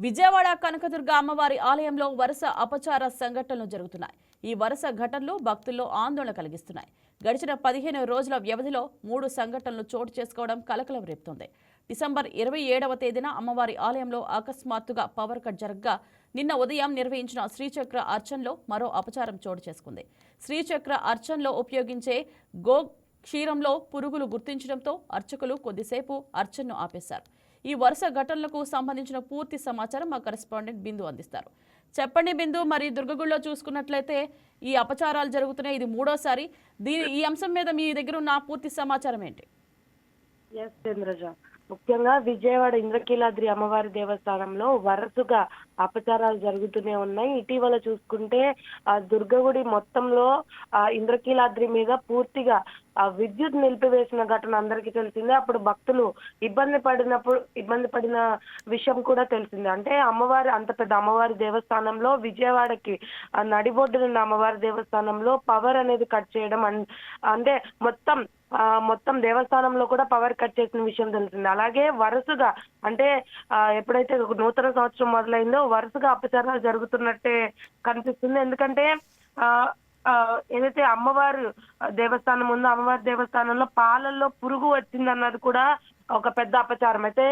విజయవాడ కనకదుర్గ అమ్మవారి ఆలయంలో వరుస అపచార సంఘటనలు జరుగుతున్నాయి. ఈ వరుస ఘటనలు భక్తుల్లో ఆందోళన కలిగిస్తున్నాయి. గడిచిన పదిహేను రోజుల వ్యవధిలో మూడు సంఘటనలు చోటు చేసుకోవడం కలకలం రేపుతోంది. డిసెంబర్ ఇరవై ఏడవ తేదీన అమ్మవారి ఆలయంలో అకస్మాత్తుగా పవర్ కట్ జరగగా నిన్న ఉదయం నిర్వహించిన శ్రీచక్ర అర్చనలో మరో అపచారం చోటు చేసుకుంది. శ్రీచక్ర అర్చనలో ఉపయోగించే గో క్షీరంలో పురుగులు గుర్తించడంతో అర్చకులు కొద్దిసేపు అర్చనను ఆపేశారు. ఈ వరుస ఘటనలకు సంబంధించిన పూర్తి సమాచారం మా కరెస్పాండెంట్ బిందు అందిస్తారు. చెప్పండి బిందు మరి దుర్గగుడిలో చూసుకున్నట్లయితే ఈ అపచారాలు జరుగుతున్నాయి. ఇది మూడోసారి. దీని ఈ అంశం మీద మీ దగ్గర ఉన్న పూర్తి సమాచారం ఏంటి? ఎస్ చంద్రజ ముఖ్యంగా విజయవాడ ఇంద్రకీలాద్రి అమ్మవారి దేవస్థానంలో వరుసగా అపచారాలు జరుగుతూనే ఉన్నాయి. ఇటీవల చూసుకుంటే ఆ దుర్గగుడి మొత్తంలో ఆ ఇంద్రకీలాద్రి మీద పూర్తిగా ఆ విద్యుత్ నిలిపివేసిన ఘటన అందరికీ తెలిసిందే. అప్పుడు భక్తులు ఇబ్బంది పడినప్పుడు ఇబ్బంది పడిన విషయం కూడా తెలిసిందే. అంటే అమ్మవారి అంత పెద్ద అమ్మవారి దేవస్థానంలో విజయవాడకి నడిబొడ్డున ఉన్న అమ్మవారి దేవస్థానంలో పవర్ అనేది కట్ చేయడం అన్- అంటే మొత్తం మొత్తం దేవస్థానంలో కూడా పవర్ కట్ చేసిన విషయం తెలిసింది. అలాగే వరుసగా అంటే ఎప్పుడైతే నూతన సంవత్సరం మొదలైందో వరుసగా అపచారాలు జరుగుతున్నట్టే కనిపిస్తుంది. ఎందుకంటే ఆ ఆ, ఏదైతే అమ్మవారు దేవస్థానం ఉందో అమ్మవారి దేవస్థానంలో పాలల్లో పురుగు వచ్చిందన్నది కూడా ఒక పెద్ద అపచారం. అయితే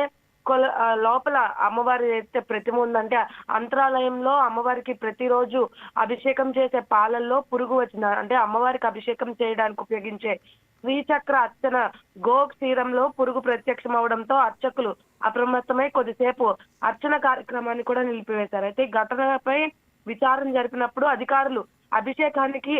కొల లోపల అమ్మవారి అయితే ప్రతిమ ఉందంటే అంతరాలయంలో అమ్మవారికి ప్రతిరోజు అభిషేకం చేసే పాలల్లో పురుగు వచ్చింది. అంటే అమ్మవారికి అభిషేకం చేయడానికి ఉపయోగించే శ్రీచక్ర అర్చన గో క్షీరంలో పురుగు ప్రత్యక్షం అవడంతో అర్చకులు అప్రమత్తమై కొద్దిసేపు అర్చన కార్యక్రమాన్ని కూడా నిలిపివేశారు. అయితే ఘటనపై విచారణ జరిపినప్పుడు అధికారులు అభిషేకానికి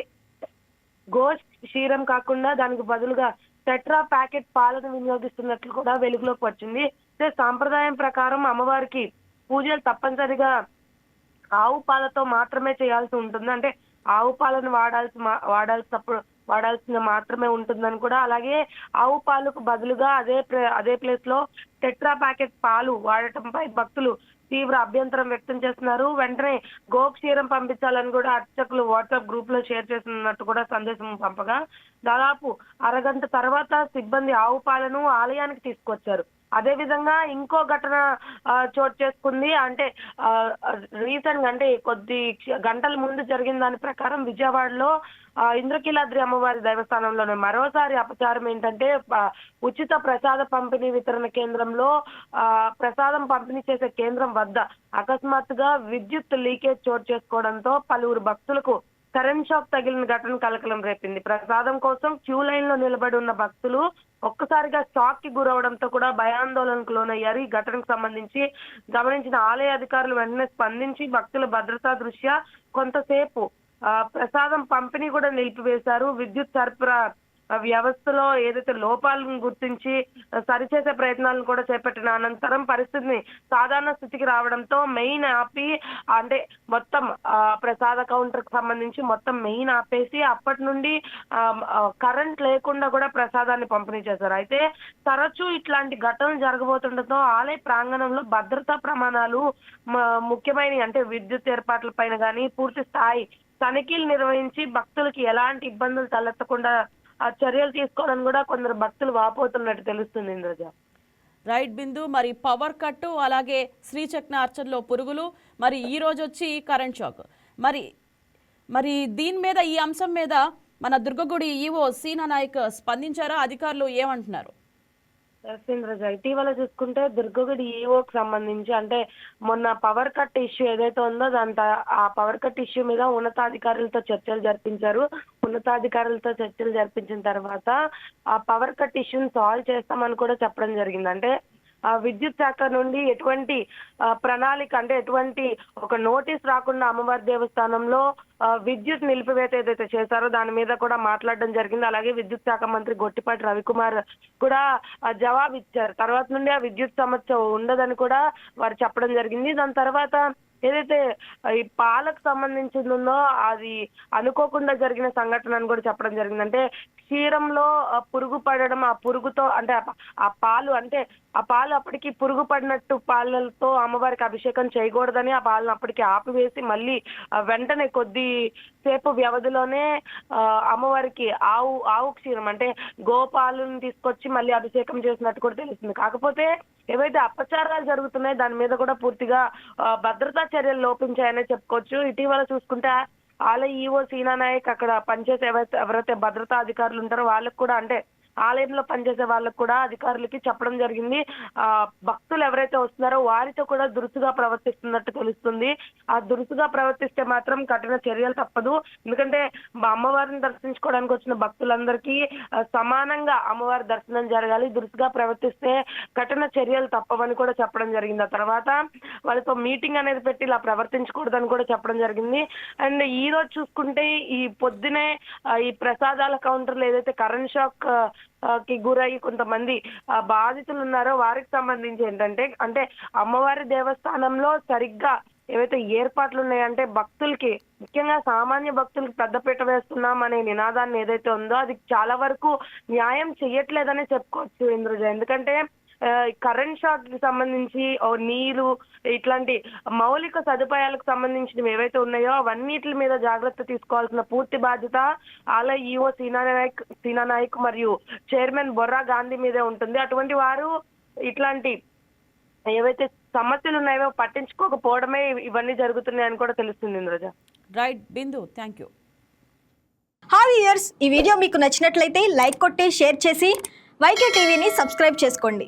గో క్షీరం కాకుండా దానికి బదులుగా టెట్రా ప్యాకెట్ పాలను వినియోగిస్తున్నట్లు కూడా వెలుగులోకి వచ్చింది. సాంప్రదాయం ప్రకారం అమ్మవారికి పూజలు తప్పనిసరిగా ఆవు పాలతో మాత్రమే చేయాల్సి ఉంటుంది. అంటే ఆవు పాలను వాడాల్సి వాడాల్సినప్పుడు వాడాల్సిన మాత్రమే ఉంటుందని కూడా అలాగే ఆవు పాలకు బదులుగా అదే అదే ప్లేస్లో టెట్రా ప్యాకెట్ పాలు వాడటంపై భక్తులు తీవ్ర అభ్యంతరం వ్యక్తం చేస్తున్నారు. వెంటనే గోక్షీరం పంపించాలని కూడా అర్చకులు వాట్సాప్ గ్రూప్లో షేర్ చేస్తున్నట్టు కూడా సందేశం పంపగా దాదాపు అరగంట తర్వాత సిబ్బంది ఆవు పాలను ఆలయానికి తీసుకొచ్చారు. అదే విధంగా ఇంకో ఘటన చోటు చేసుకుంది. అంటే రీసెంట్గా అంటే కొద్ది గంటల ముందు జరిగిన దాని ప్రకారం విజయవాడలో ఆ, ఇంద్రకీలాద్రి అమ్మవారి దేవస్థానంలోనే మరోసారి అపచారం ఏంటంటే ఉచిత ప్రసాద పంపిణీ వితరణ కేంద్రంలో ఆ ప్రసాదం పంపిణీ చేసే కేంద్రం వద్ద అకస్మాత్తుగా విద్యుత్ లీకేజ్ చోటు చేసుకోవడంతో పలువురు భక్తులకు కరెంట్ షాక్ తగిలిన ఘటన కలకలం రేపింది. ప్రసాదం కోసం క్యూ లైన్లో నిలబడి ఉన్న భక్తులు ఒక్కసారిగా షాక్కి గురవడంతో కూడా భయాందోళనకు లోనయ్యారు. ఈ ఘటనకు సంబంధించి గమనించిన ఆలయ అధికారులు వెంటనే స్పందించి భక్తుల భద్రతా దృష్ట్యా కొంతసేపు ఆ, ప్రసాదం పంపిణీ కూడా నిలిపివేశారు. విద్యుత్ సరఫరా వ్యవస్థలో ఏదైతే లోపాలను గుర్తించి సరిచేసే ప్రయత్నాలను కూడా చేపట్టిన అనంతరం పరిస్థితిని సాధారణ స్థితికి రావడంతో మెయిన్ ఆపి అంటే మొత్తం ఆ, ప్రసాద కౌంటర్కి సంబంధించి మొత్తం మెయిన్ ఆపేసి అప్పటి నుండి కరెంట్ లేకుండా కూడా ప్రసాదాన్ని పంపిణీ చేశారు. అయితే తరచూ ఇట్లాంటి ఘటనలు జరగబోతుండటంతో ఆలయ ప్రాంగణంలో భద్రతా ప్రమాణాలు ముఖ్యమైన ముఖ్యమైనవి అంటే విద్యుత్ ఏర్పాట్ల పైన కానీ పూర్తి స్థాయి తనిఖీలు నిర్వహించి భక్తులకి ఎలాంటి ఇబ్బందులు తలెత్తకుండా ఆ చర్యలు తీసుకోవాలని కూడా కొందరు భక్తులు వాపోతున్నట్టు తెలుస్తుంది ఇంద్రజ. రైట్ బిందు మరి పవర్ కట్టు అలాగే శ్రీచక్న అర్చనలో పురుగులు మరి ఈ రోజు వచ్చి కరెంట్ షాక్. మరి మరి దీని మీద ఈ అంశం మీద మన దుర్గగుడి ఈవో సీనా నాయక్ స్పందించారా? అధికారులు ఏమంటున్నారు? ఇటీవల చూసుకుంటే దుర్గగుడి ఈఓకి సంబంధించి అంటే మొన్న పవర్ కట్ ఇష్యూ ఏదైతే ఉందో దాంతో ఆ పవర్ కట్ ఇష్యూ మీద ఉన్నతాధికారులతో చర్చలు జరిపించారు. ఉన్నతాధికారులతో చర్చలు జరిపించిన తర్వాత ఆ పవర్ కట్ ఇష్యూని సాల్వ్ చేస్తామని కూడా చెప్పడం జరిగింది. అంటే విద్యుత్ శాఖ నుండి ఎటువంటి ఆ, ప్రణాళిక అంటే ఎటువంటి ఒక నోటీస్ రాకుండా అమ్మవారి దేవస్థానంలో ఆ, విద్యుత్ నిలిపివేత ఏదైతే చేశారో దాని మీద కూడా మాట్లాడడం జరిగింది. అలాగే విద్యుత్ శాఖ మంత్రి గొట్టిపాటి రవికుమార్ కూడా జవాబు ఇచ్చారు తర్వాత నుండి ఆ విద్యుత్ సమస్య ఉండదని కూడా వారు చెప్పడం జరిగింది. దాని తర్వాత ఏదైతే ఈ పాలకు సంబంధించింది ఉందో అది అనుకోకుండా జరిగిన సంఘటన అని కూడా చెప్పడం జరిగింది అంటే క్షీరంలో పురుగు పడడం ఆ పురుగుతో అంటే ఆ పాలు అంటే ఆ పాలు అప్పటికి పురుగు పడినట్టు పాలతో అమ్మవారికి అభిషేకం చేయకూడదని ఆ పాలను అప్పటికి ఆపివేసి మళ్ళీ వెంటనే కొద్ది సేపు వ్యవధిలోనే ఆ, అమ్మవారికి ఆవు ఆవు క్షీరం అంటే గోపాలను తీసుకొచ్చి మళ్ళీ అభిషేకం చేసినట్టు కూడా తెలుస్తుంది. కాకపోతే ఏవైతే అపచారాలు జరుగుతున్నాయో దాని మీద కూడా పూర్తిగా ఆ, భద్రతా చర్యలు లోపించాయనే చెప్పుకోవచ్చు. ఇటీవల చూసుకుంటే ఆలయ ఈవో సీనా నాయక్ అక్కడ పనిచేసే ఎవరైతే భద్రతా అధికారులు ఉంటారో వాళ్ళకు కూడా అంటే ఆలయంలో పనిచేసే వాళ్ళకు కూడా అధికారులకి చెప్పడం జరిగింది. ఆ భక్తులు ఎవరైతే వస్తున్నారో వారితో కూడా దురుసుగా ప్రవర్తిస్తున్నట్టు తెలుస్తుంది. ఆ దురుసుగా ప్రవర్తిస్తే మాత్రం కఠిన చర్యలు తప్పదు. ఎందుకంటే మా అమ్మవారిని దర్శించుకోవడానికి వచ్చిన భక్తులందరికీ సమానంగా అమ్మవారి దర్శనం జరగాలి. దురుసుగా ప్రవర్తిస్తే కఠిన చర్యలు తప్పవని కూడా చెప్పడం జరిగింది. ఆ తర్వాత వాళ్ళతో మీటింగ్ అనేది పెట్టి ఇలా ప్రవర్తించకూడదని కూడా చెప్పడం జరిగింది. అండ్ ఈ రోజు చూసుకుంటే ఈ పొద్దునే ఈ ప్రసాదాల కౌంటర్లు ఏదైతే కరెంట్ షాక్ కి గురయ్యి కొంతమంది బాధితులు ఉన్నారో వారికి సంబంధించి ఏంటంటే అంటే అమ్మవారి దేవస్థానంలో సరిగ్గా ఏవైతే ఏర్పాట్లు ఉన్నాయంటే భక్తులకి ముఖ్యంగా సామాన్య భక్తులకి పెద్దపీట వేస్తున్నాం అనే నినాదాన్ని ఏదైతే ఉందో అది చాలా వరకు న్యాయం చెయ్యట్లేదనే చెప్పుకోవచ్చు ఇంద్రజ. ఎందుకంటే కరెంట్ షాక్కి సంబంధించి నీరు ఇట్లాంటి మౌలిక సదుపాయాలకు సంబంధించినవి ఏవైతే ఉన్నాయో అవన్నిటి మీద జాగ్రత్త తీసుకోవాల్సిన పూర్తి బాధ్యత ఆలయ ఈఓ సీనా నాయక్ సీనా నాయక్ మరియు చైర్మన్ బొర్రా గాంధీ మీదే ఉంటుంది. అటువంటి వారు ఇట్లాంటి ఏవైతే సమస్యలు ఉన్నాయో పట్టించుకోకపోవడమే ఇవన్నీ జరుగుతున్నాయని కూడా తెలుస్తుంది Indraja. Right Bindu thank you hi years ఈ వీడియో మీకు నచ్చినట్లయితే లైక్ కొట్టి షేర్ చేసి వైకే టీవీని సబ్స్క్రైబ్ చేసుకోండి.